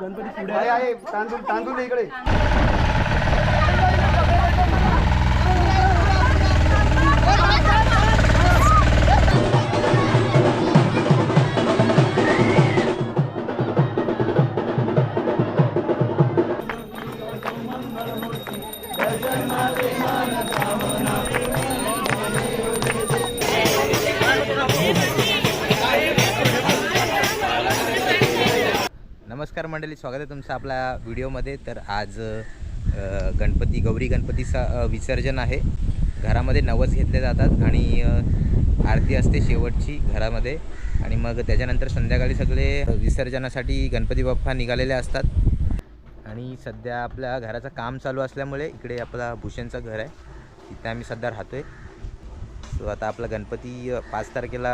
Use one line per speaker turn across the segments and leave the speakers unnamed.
गणपती पुढे आहे. तांदूळ तांदूळ इकडे.
नमस्कार मंडळी स्वागत आहे तुमचं आपल्या व्हिडिओमध्ये. तर आज गणपती गौरी गणपतीचा विसर्जन आहे. घरामध्ये नवस घेतले जातात आणि आरती असते शेवटची घरामध्ये. आणि मग त्याच्यानंतर संध्याकाळी सगळे विसर्जनासाठी गणपती बाप्पा निघालेले असतात. आणि सध्या आपल्या घराचं काम चालू असल्यामुळे इकडे आपला भूषणचं घर आहे. तिथे आम्ही सध्या राहतो आहे सो आता आपला गणपती पाच तारखेला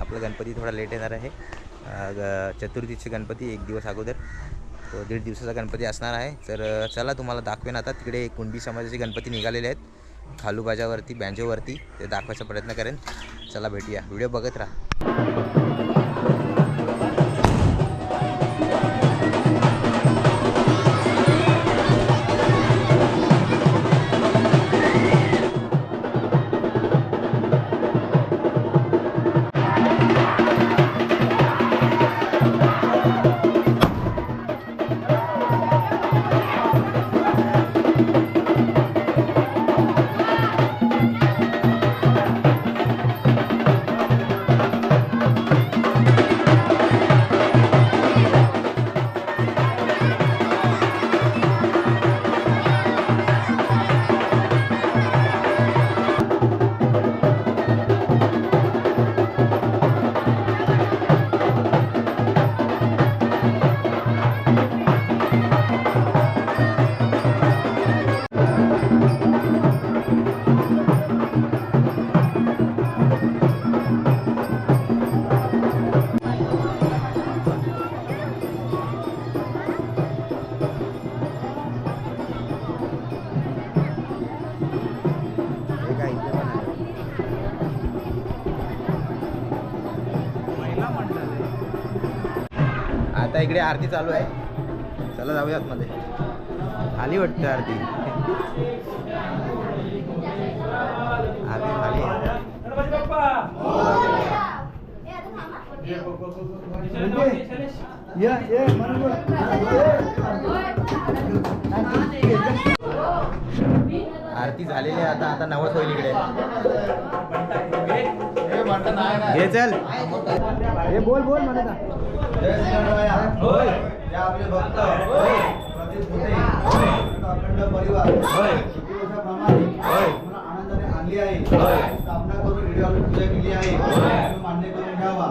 आपला गणपती थोडा लेट येणार आहे. ग- चतुर्थीचे गणपती एक दिवस अगोदर. तो दीड दिवसाचा गणपती असणार आहे. तर चला तुम्हाला दाखवेन आता. तिकडे कुणबी समाजाचे गणपती निघालेले आहेत. खालूबाजावरती बँजोवरती. ते दाखवायचा प्रयत्न करेन. चला भेटूया. व्हिडिओ बघत राहा. इकडे आरती चालू आहे. चला जाऊयात मध्ये. खाली वाटतं आरती. आरती खाली. आरती झालेली आहे आता आता नवस होईल इकडे. घे चल.
हे बोल बोल म्हणत
आपले भक्त. परिवार. आनंदाने आणली आहे. स्थापना करून पूजा केली आहे. तुम्ही मान्य करून घ्यावा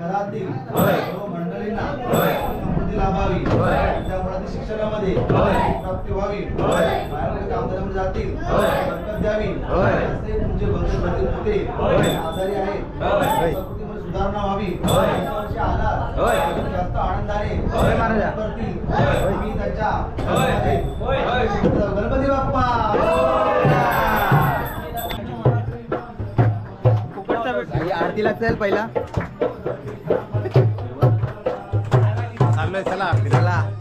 घरातील मंडळींना समृद्धी लाभावी त्या मुलातील शिक्षणामध्ये प्राप्ती व्हावी. बाहेर कामधंद्यामध्ये जातील. बरकत द्यावी. असे तुमचे भक्त प्रदीप भुते आजारी आहेत प्रकृतीमध्ये सुधारणा व्हावी. वर्षी आला जास्त आनंदाने
होय. महाराजा.
करतील. मी त्याच्या गणपती बाप्पा.
आई, आरतीला चल पहिला.
चाललोय चला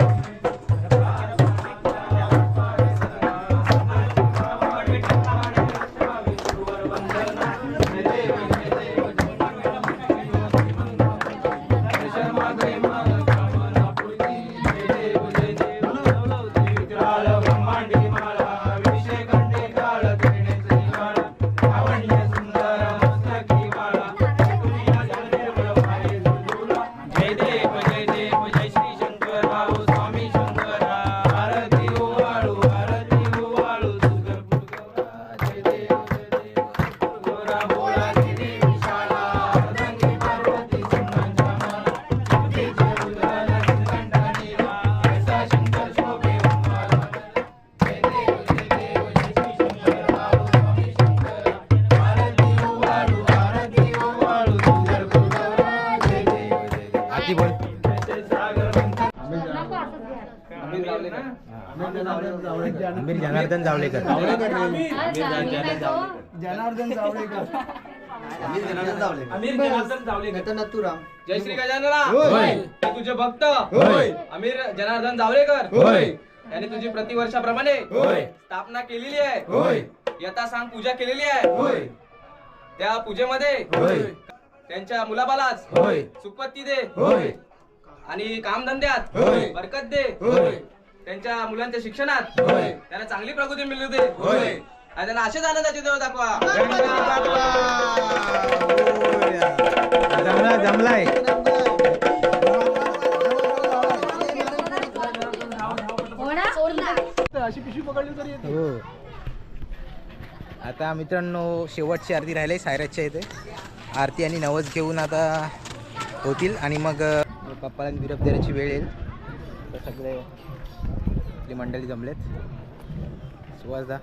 आरती
बोल
जनार्दन
आमिर जनार्दन जावळेकर
जनार्दन जावळेकर
जनार्दन
आमिर जनार्दन
नथुराम
जय श्री गजानना
होय.
तुझे भक्त
होय.
आमिर जनार्दन जावळेकर
होय.
यांनी तुझी प्रतिवर्षाप्रमाणे
होय.
स्थापना केलेली आहे
होय.
यथा सांग पूजा केलेली आहे
होय.
त्या पूजेमध्ये
होय.
त्यांच्या मुलाबालाच
होय.
सुपत्ती दे
होय.
आणि कामधंद्यात
होय.
बरकत दे
होय.
त्यांच्या मुलांच्या शिक्षणात
होय.
त्यांना चांगली प्रगती मिळू दे
होय.
आणि त्यांना असेच आनंदाचे देव दाखवा
जमला जमलाय
अशी पिशवी पकडली तरी येते
हो आता मित्रांनो शेवटची आरती राहिली सायराजच्या इथे आरती आणि नवस घेऊन आता होतील आणि मग पप्पाला बाप्पाला निरोप देण्याची वेळ येईल. तर सगळे आपली मंडळी जमलेत. सुवासदा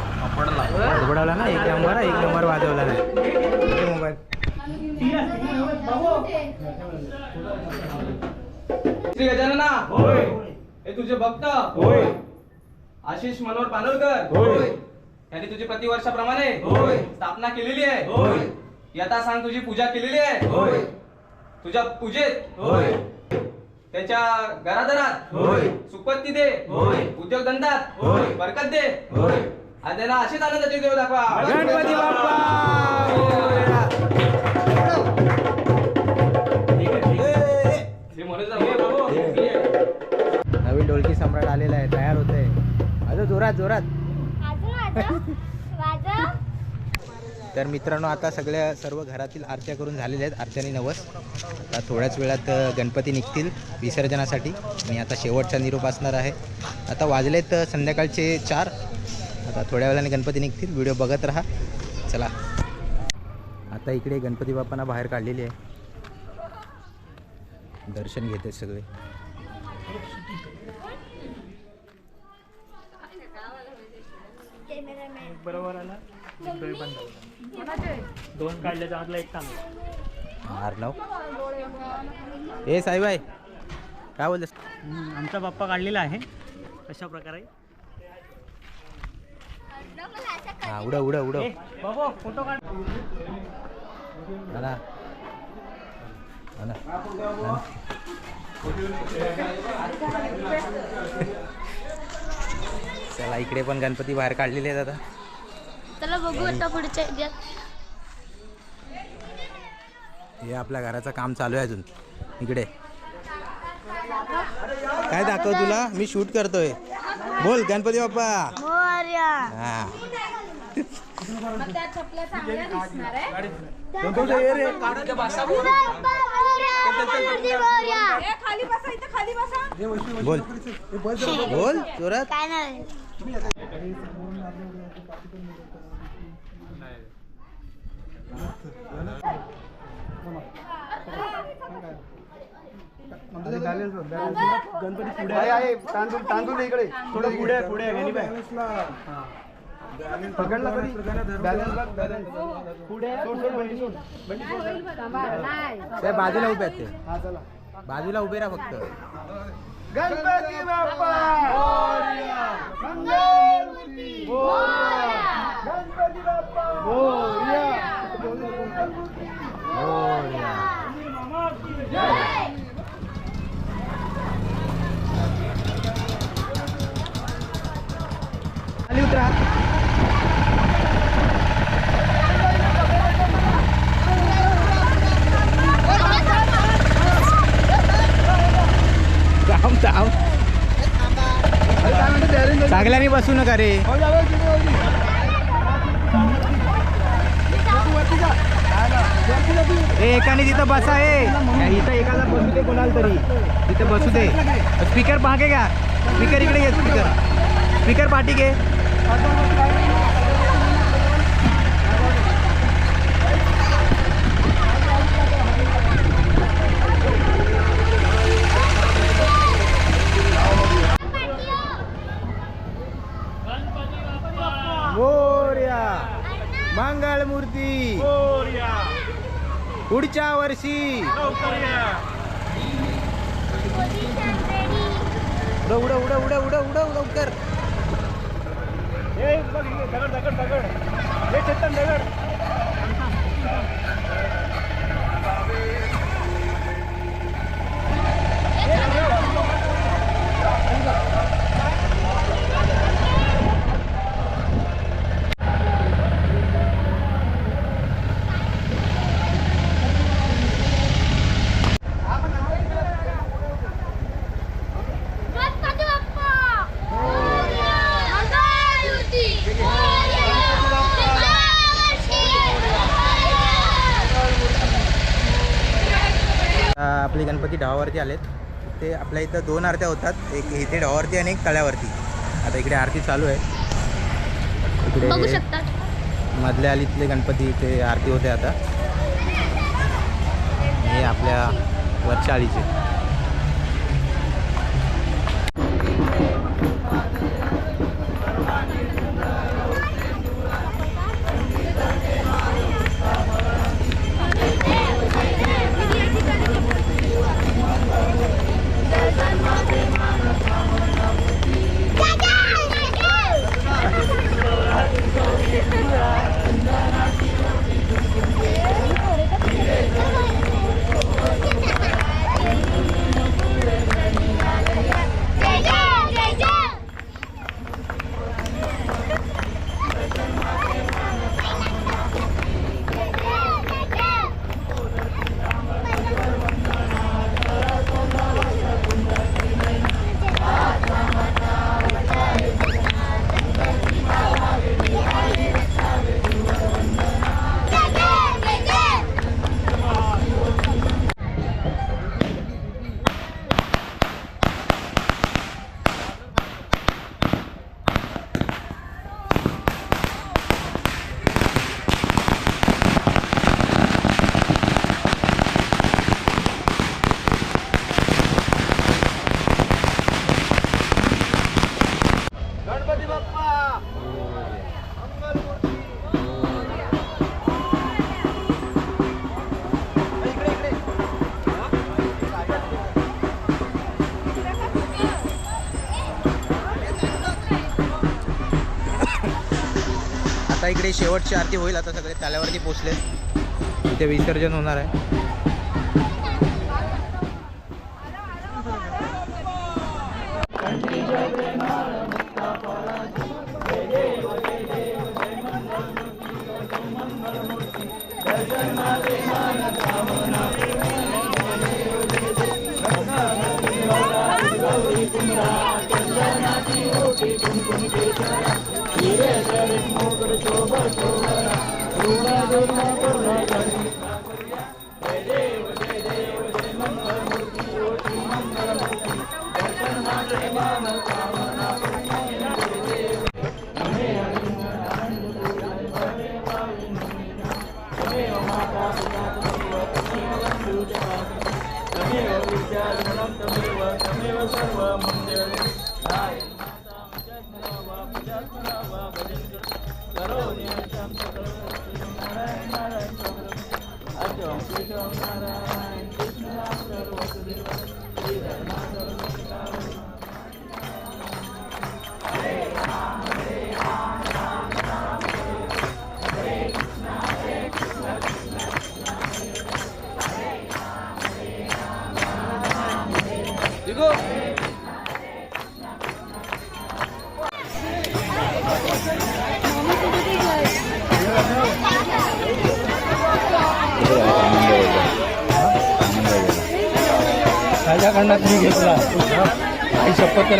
उघडवला ना एक नंबर एक नंबर वाजवला नाही मोबाईल
श्री गजानना होय. हे तुझे भक्त होय. आशिष मनोहर पानोलकर होय. यांनी तुझी प्रतिवर्षाप्रमाणे होय स्थापना केलेली आहे होय यथा सांग तुझी पूजा केलेली आहे होय. तुझ्या पूजेत. होय. त्याच्या घरादारात. होय. सुपत्ती दे. होय. उद्योगधंद्यात होय. बरकत दे. होय. आणि त्यांना असेच आनंदाचे देव दाखवा.
गणपती बाप्पा.
हे.
नवीन ढोलकी सम्राट आलेला आहे तयार होत आहे अजून जोरात. जोरात तर मित्रांनो आता सगळ्या सर्व घरातील आरत्या करून झालेल्या आहेत. आरत्याने नवस. आता थोड्याच वेळात गणपती निघतील विसर्जनासाठी. आणि आता शेवटचा निरोप असणार आहे. आता वाजलेत संध्याकाळचे चार. आता थोड्या वेळाने गणपती निघतील. व्हिडिओ बघत राहा. चला. आता इकडे गणपती बाप्पांना बाहेर काढलेली आहे. दर्शन घेते सगळे.
बरोबर आला दोन काढल्याचा आतला एक चांगला
ए साईबाई काय बोलतस?
आमचा बाप्पा काढलेला आहे. कशा प्रकारे.
हा उडव उडव
बाबू फोटो काढ.
हा. हा. हा. चला इकडे पण गणपती बाहेर काढलेले आहेत आता.
चला बघू आता पुढच्या ह्याच्यात
हे आपल्या घराचं काम चालू आहे अजून. इकडे. काय दाखव तुला? मी शूट करतोय. बोल गणपती बाप्पा.
मोरया
हा.
खाली बसा. इथं खाली बसा.
बोल. बोल जोरात.
काय नाही.
गणपती पुढे
आहे तांदूळ तांदूळ इकडे.
थोडं पुढे आहे, पुढे आहे, बाई.
पकडला कधी? बॅलन्स बघ बॅलन्स.
पुढे आहे, पुढे. आहे, बंडी सोड. बंडी सोड.
त्या बाजूला उभे आहेत ते.
हा चला.
बाजूला उभे राहा फक्त.
गणपती बाप्पा! गणपती बाप्पा!
उतरा थांब थांब चांगल्याने बसू नका रे. एकाने तिथं बसा आहे इथं एकाला बसू दे कोणाला तरी. तिथं बसू दे. स्पीकर मागे का स्पीकर इकडे घे स्पीकर. स्पीकर पाठी घे. मोर्या मंगळ मूर्ती पुढच्या वर्षी उडव उडव उडव उडव उडव उडव लवकर
ए, बघ इकडे, दगड दगड दगड हे चेतन दगड
गणपती बाप्पा मंगळमूर्ती
आ, आपले गणपती ढावावरती आलेत. ते आपल्या इथं दोन आरत्या होतात. एक इथे ढावावरती आणि एक तळ्यावरती. आता इकडे आरती चालू आहे. इकडे मधल्या आलीतले गणपती इथे आरती होते आता. हे आपल्या वरच्या आळीचे
इकडे
शेवटची आरती होईल आता सगळे ताल्यावरती पोचले इथे विसर्जन होणार आहे.
Ready.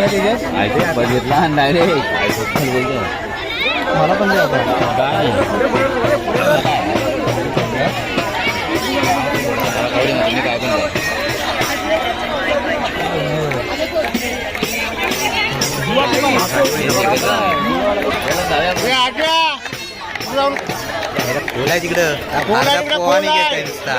आई शपथ करायला त्याच्यात
बघितला डायरेक्ट
मला पण द्या आता.
खोल आहे तिकडं अर्धा पोहाने घेत आहे नुसता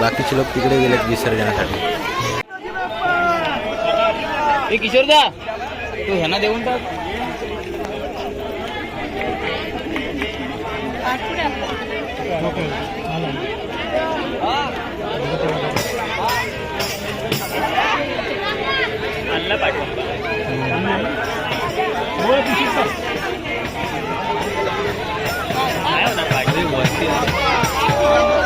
बाकीचे लोक तिकडे गेलेत विसर्जनासाठी.
किशोरदा तू ह्यांना देऊन टाक.
我必
须说，哪？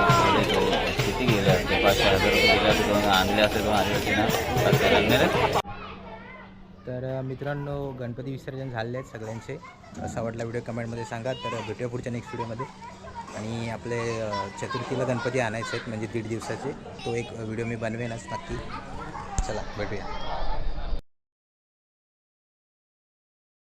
पाच सहा हजार रुपये दिले असेल दोन आणले असेल दोन आणले असते ना पाच सहा आणले
तर मित्रांनो गणपती विसर्जन झाले आहेत सगळ्यांचे. असा वाटला व्हिडिओ कमेंटमध्ये सांगा. तर भेटूया पुढच्या नेक्स्ट व्हिडिओमध्ये. आणि आपले चतुर्थीला गणपती आणायचे आहेत म्हणजे दीड दिवसाचे. तो एक व्हिडिओ मी बनवेनच नक्की. चला भेटूया.